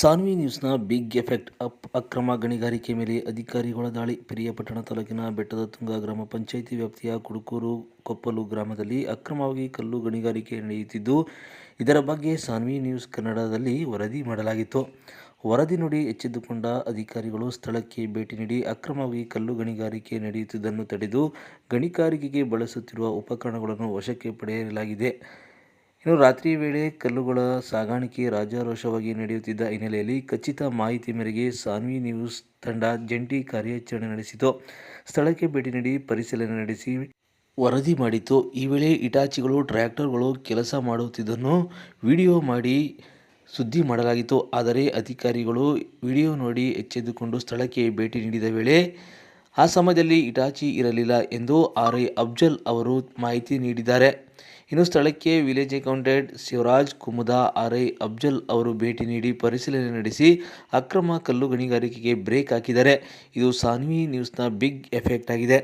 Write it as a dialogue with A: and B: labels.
A: ಸಾನ್ವಿ ನ್ಯೂಸ್ನ big effect ಅಪ್ ಅಕ್ರಮ ಗಣಿಗಾರಿಕೆ ಮೇಲೆ ಅಧಿಕಾರಿಗಳ ದಾಳಿ. ಪಿರಿಯಪಟ್ಟಣ ತಾಲೂಕಿನ ಬೆಟ್ಟದ ತುಂಗ ಗ್ರಾಮ ಪಂಚಾಯಿತಿ ವ್ಯಾಪ್ತಿಯ ಕುಡುಕೂರು ಕೊಪ್ಪಲು ಗ್ರಾಮದಲ್ಲಿ ಅಕ್ರಮವಾಗಿ ಕಲ್ಲು ಗಣಿಗಾರಿಕೆ ನಡೆಯುತ್ತಿದ್ದು, ಇದರ ಬಗ್ಗೆ ಸಾನ್ವಿ ನ್ಯೂಸ್ ಕನ್ನಡದಲ್ಲಿ ವರದಿ ಮಾಡಲಾಗಿತ್ತು. ವರದಿ ನುಡಿ ಎಚ್ಚೆತ್ತುಕೊಂಡ ಅಧಿಕಾರಿಗಳು ಸ್ಥಳಕ್ಕೆ ಭೇಟಿ ನೀಡಿ ಅಕ್ರಮವಾಗಿ ಕಲ್ಲು ಗಣಿಗಾರಿಕೆ ನಡೆಯುತ್ತಿದ್ದನ್ನು ತಡೆದು ಗಣಿಗಾರಿಕೆಗೆ ಬಳಸುತ್ತಿರುವ ಉಪಕರಣಗಳನ್ನು ವಶಕ್ಕೆ ಪಡೆಯಲಾಗಿದೆ. ಇನ್ನು ರಾತ್ರಿ ವೇಳೆ ಕಲ್ಲುಗಳ ಸಾಗಾಣಿಕೆ ರಾಜಾರೋಷವಾಗಿ ನಡೆಯುತ್ತಿದ್ದ ಹಿನ್ನೆಲೆಯಲ್ಲಿ ಖಚಿತ ಮಾಹಿತಿ ಮೇರೆಗೆ ಸಾನ್ವಿ ನ್ಯೂಸ್ ತಂಡ ಜಂಟಿ ಕಾರ್ಯಾಚರಣೆ ನಡೆಸಿತು. ಸ್ಥಳಕ್ಕೆ ಭೇಟಿ ನೀಡಿ ಪರಿಶೀಲನೆ ನಡೆಸಿ ವರದಿ ಮಾಡಿತು. ಈ ವೇಳೆ ಇಟಾಚಿಗಳು, ಟ್ರ್ಯಾಕ್ಟರ್ಗಳು ಕೆಲಸ ಮಾಡುತ್ತಿದ್ದನ್ನು ವಿಡಿಯೋ ಮಾಡಿ ಸುದ್ದಿ ಮಾಡಲಾಗಿತ್ತು. ಆದರೆ ಅಧಿಕಾರಿಗಳು ವಿಡಿಯೋ ನೋಡಿ ಎಚ್ಚೆತ್ತುಕೊಂಡು ಸ್ಥಳಕ್ಕೆ ಭೇಟಿ ನೀಡಿದ ವೇಳೆ, ಆ ಸಮಯದಲ್ಲಿ ಇಟಾಚಿ ಇರಲಿಲ್ಲ ಎಂದು ಆರ್ ಐ ಅಫ್ಜಲ್ ಅವರು ಮಾಹಿತಿ ನೀಡಿದ್ದಾರೆ. ಇನ್ನು ಸ್ಥಳಕ್ಕೆ village accountant Shivaraj Kumuda R I Afzal ಅವರು ಭೇಟಿ ನೀಡಿ ಪರಿಶೀಲನೆ ನಡೆಸಿ ಅಕ್ರಮ ಕಲ್ಲು ಗಣಿಗಾರಿಕೆಗೆ ಬ್ರೇಕ್ ಹಾಕಿದ್ದಾರೆ. ಇದು ಸಾನ್ವಿ ನ್ಯೂಸ್ನ ಬಿಗ್ ಎಫೆಕ್ಟ್ ಆಗಿದೆ.